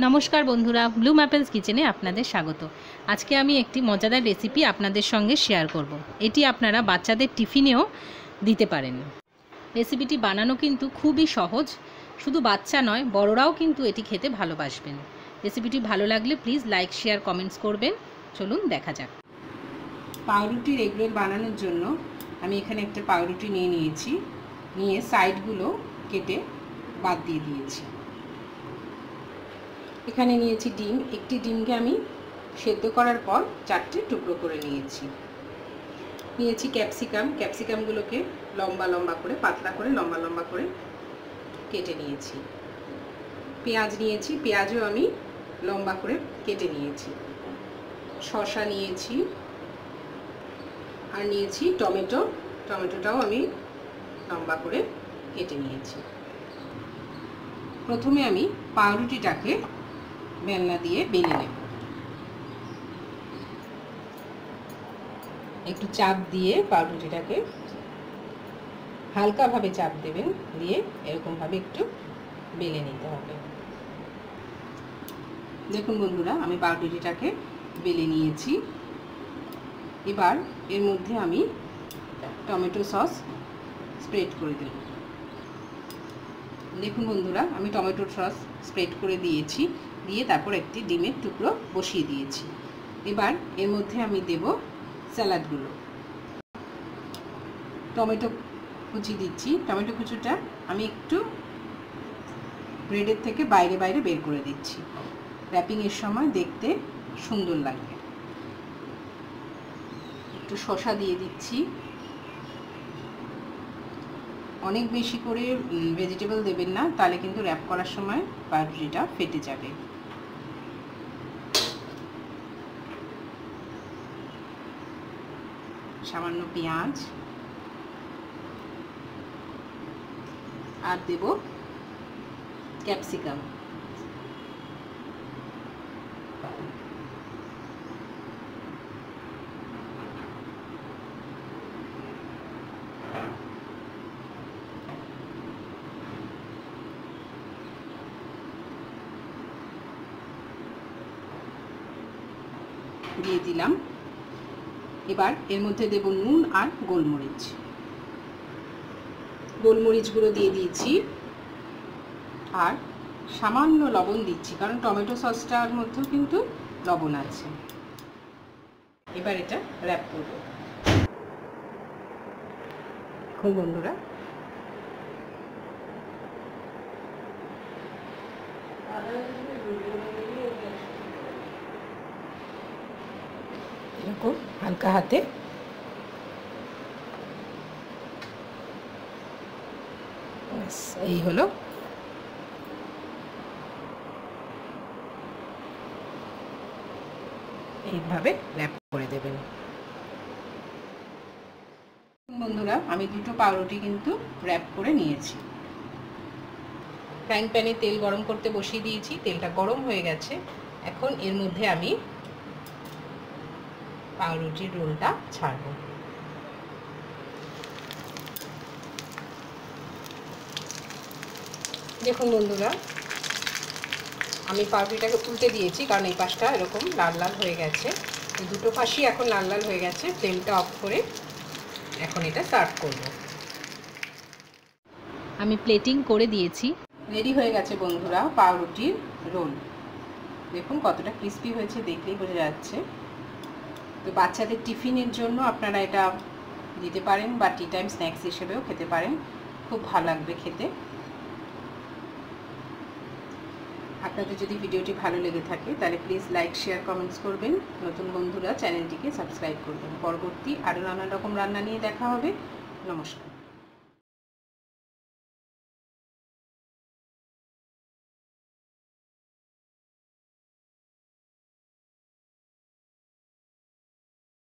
নমস্কার বন্ধুরা ব্লু ম্যাপেলস কিচেনে আপনাদের স্বাগত। আজকে আমি একটি মজাদার রেসিপি আপনাদের সঙ্গে শেয়ার করব। এটি আপনারা বাচ্চাদের টিফিনেও দিতে পারেন। রেসিপিটি বানানো কিন্তু খুবই সহজ। শুধু বাচ্চা নয়, বড়রাও কিন্তু এটি খেতে ভালোবাসবেন। রেসিপিটি ভালো লাগলে প্লিজ লাইক শেয়ার কমেন্টস করবেন। চলুন দেখা যাক। পাউরুটির এগরোল বানানোর জন্য আমি এখানে একটা পাউরুটি নিয়ে নিয়েছি। নিয়ে সাইডগুলো কেটে বাদ দিয়ে দিয়েছি। এখানে নিয়েছি ডিম। একটি ডিমকে আমি সেদ্ধ করার পর চারটে টুকরো করে নিয়েছি। নিয়েছি ক্যাপসিকাম। ক্যাপসিকামগুলোকে লম্বা লম্বা করে, পাতলা করে, লম্বা লম্বা করে কেটে নিয়েছি। পেঁয়াজ নিয়েছি। পেঁয়াজও আমি লম্বা করে কেটে নিয়েছি। শসা নিয়েছি আর নিয়েছি টমেটো। টমেটোটাও আমি লম্বা করে কেটে নিয়েছি। প্রথমে আমি পাউরুটিটাকে বেলনা দিয়ে বেলে নেব। একটু চাপ দিয়ে পাউরুটিটাকে হালকাভাবে চাপ দেবেন দিয়ে এরকমভাবে একটু বেলে নিতে হবে। দেখুন বন্ধুরা, আমি পাউরুটিটাকে বেলে নিয়েছি। এবার এর মধ্যে আমি টমেটো সস স্প্রেড করে দেব। দেখুন বন্ধুরা, আমি টমেটো সস স্প্রেড করে দিয়েছি। দিয়ে তারপর একটি ডিমের টুকরো বসিয়ে দিয়েছি। এবার এর মধ্যে আমি দেব স্যালাডগুলো। টমেটো কুচি দিচ্ছি। টমেটো কুচুটা আমি একটু ব্রেডের থেকে বাইরে বাইরে বের করে দিচ্ছি। র্যাপিংয়ের সময় দেখতে সুন্দর লাগবে একটু শশা দিয়ে দিচ্ছি। অনেক বেশি করে ভেজিটেবল দেবেন না, তাহলে কিন্তু র্যাপ করার সময় পাউরুটিটা ফেটে যাবে। সামান্য পেঁয়াজ। আর দেব ক্যাপসিকাম। দিয়ে দিলাম। এবার এর মধ্যে দেব নুন আর গোলমরিচ। গোলমরিচগুলো দিয়ে দিয়েছি আর সামান্য লবণ দিচ্ছি, কারণ টমেটো সসটার মধ্যেও কিন্তু লবণ আছে। এবার এটা র্যাপ করব। এখন বন্ধুরা এরকম হালকা হাতে। এই হলো। এইভাবে র্যাপ করে দেবেন। বন্ধুরা, আমি দুটো পাউরুটি কিন্তু র্যাপ করে নিয়েছি। ফ্রাইং প্যানে তেল গরম করতে বসিয়ে দিয়েছি, তেলটা গরম হয়ে গেছে। এখন এর মধ্যে আমি পাউরুটির রোলটা ছাড়ব। দেখুন বন্ধুরা, আমি পাউরুটিটাকে উল্টে দিয়েছি কারণ এই পাশটা এরকম লাল লাল হয়ে গেছে। দুটো পাশই এখন লাল লাল হয়ে গেছে, ফ্লেমটা অফ করে এখন এটা সার্ভ করব। আমি প্লেটিং করে দিয়েছি। রেডি হয়ে গেছে বন্ধুরা পাউরুটির রোল। দেখুন কতটা ক্রিস্পি হয়েছে, দেখলেই বোঝা যাচ্ছে। তো বাচ্চাদের টিফিনের জন্য আপনারা এটা দিতে পারেন বা টি টাইম স্ন্যাক্স হিসেবেও খেতে পারেন। খুব ভালো লাগবে খেতে। আপনাদের যদি ভিডিওটি ভালো লেগে থাকে, তাহলে প্লিজ লাইক শেয়ার কমেন্টস করবেন। নতুন বন্ধুরা চ্যানেলটিকে সাবস্ক্রাইব করবেন। পরবর্তী আরও নানা রকম রান্না নিয়ে দেখা হবে। নমস্কার।